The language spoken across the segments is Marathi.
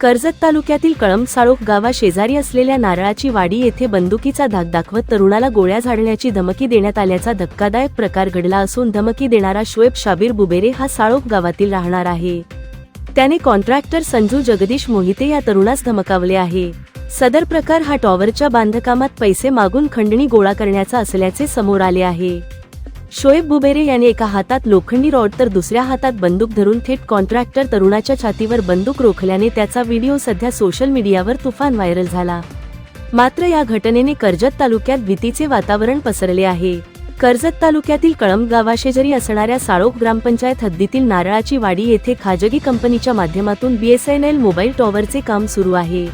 कर्जत तालुक्यातील कळमसाळोख साळोख गावा शेजारी असलेल्या नारळाची वाडी येथे बंदुकीचा धाक दाखवत तरुणाला गोळ्या झाडण्याची धमकी देण्यात आल्याचा धक्कादायक प्रकार घडला असून धमकी देणारा शोएब शाबीर बुबेरे हा साळोख गावातील राहणार आहे. त्याने कॉन्ट्रॅक्टर संजू जगदीश मोहिते या तरुणास धमकावले आहे. सदर प्रकार हा टॉवरच्या बांधकामात पैसे मागून खंडणी गोळा करण्याचा असल्याचे समोर आले आहे. शोएब बुबेरे याने एका हातात लोखंडी रॉड तर दुसऱ्या हातात बंदूक धरून थेट कॉन्ट्रॅक्टर तरुणाच्या छातीवर बंदूक रोखल्याने त्याचा व्हिडिओ सध्या सोशल मीडियावर तुफान व्हायरल झाला. मात्र या घटनेने कर्जत तालुक्यात भीतीचे वातावरण पसरले आहे. कर्जत तालुक्यातील कळंब गावाशेजारी असणाऱ्या साळोक ग्रामपंचायत हद्दीतील नारळाची वाडी येथे खाजगी कंपनीच्या माध्यमातून बीएसएनएल मोबाईल टॉवरचे काम सुरू आहे.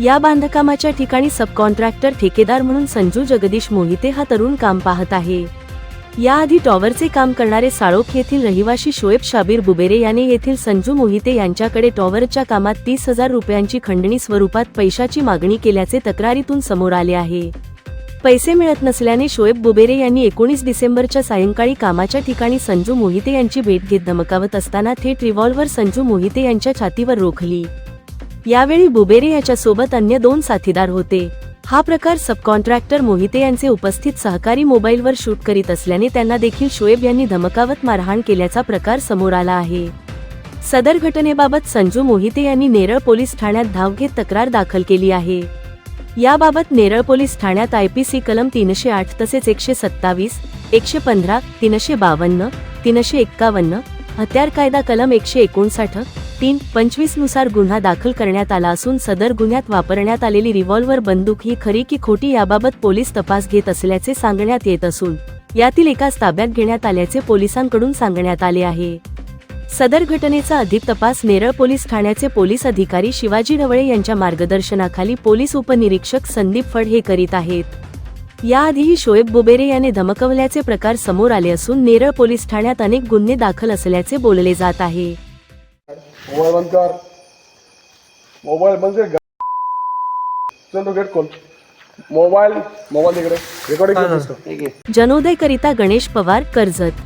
या बांधकामाच्या ठिकाणी सबकॉन्ट्रॅक्टर ठेकेदार म्हणून संजू जगदीश मोहिते हा तरुण काम पाहत आहे. याआधी टॉवरचे काम करणारे साळोख येथील रहिवाशी शोएब शाबीर बुबेरे याने येथील संजू मोहिते यांच्याकडे टॉवरच्या कामात तीस हजार रुपयांची खंडणी स्वरूपात पैशाची मागणी केल्याचे तक्रारीतून समोर आले आहे. पैसे मिळत नसल्याने शोएब बुबेरे यांनी एकोणीस डिसेंबरच्या सायंकाळी कामाच्या ठिकाणी संजू मोहिते यांची भेट घेत धमकावत असताना थेट रिव्हॉल्व्हर संजू मोहिते यांच्या छातीवर रोखली. यावेळी बुबेरे याच्यासोबत अन्य दोन साथीदार होते. हा प्रकार सबकॉन्ट्रॅक्टर मोहिते यांचे उपस्थित सहकारी मोबाईलवर शूट करीत असल्याने त्यांना देखील शोएब यांनी धमकावत मारहाण केल्याचा प्रकार समोर आला आहे. सदर घटनेबाबत संजू मोहिते यांनी नेरळ पोलीस ठाण्यात धाव घेत तक्रार दाखल केली आहे. याबाबत नेरळ पोलीस ठाण्यात आयपीसी कलम तीनशे आठ तसेच एकशे सत्तावीस एकशे पंधरा तीनशे बावन्न तीनशे एक्कावन्न हत्यार कायदा कलम एकशे एकोणसाठ तीन पंचवीसनुसार गुन्हा दाखल करण्यात आला असून सदर गुन्ह्यात वापरण्यात आलेली रिव्हॉल्व्हर बंदूक ही खरी की खोटी याबाबत पोलीस तपास घेत असल्याचे सांगण्यात येत असून यातील एकाच ताब्यात घेण्यात आल्याचे पोलिसांकडून सांगण्यात आले आहे. सदर घटनेचा अधिक तपास नेरळ पोलीस ठाण्याचे पोलीस अधिकारी शिवाजी ढवळे यांच्या मार्गदर्शनाखाली पोलीस उपनिरीक्षक संदीप फड हे करीत आहेत. याआधीही शोएब बोबेरे याने धमकवल्याचे प्रकार समोर आले असून नेरळ पोलीस ठाण्यात अनेक गुन्हे दाखल असल्याचे बोलले जात आहे. मोबाईल बंद कर मोबाईल बंद कर चल तो गेट खोल. मोबाईल मोबाईल इकडे. रेकॉर्डिंग. जनोदय करिता गणेश पवार कर्जत.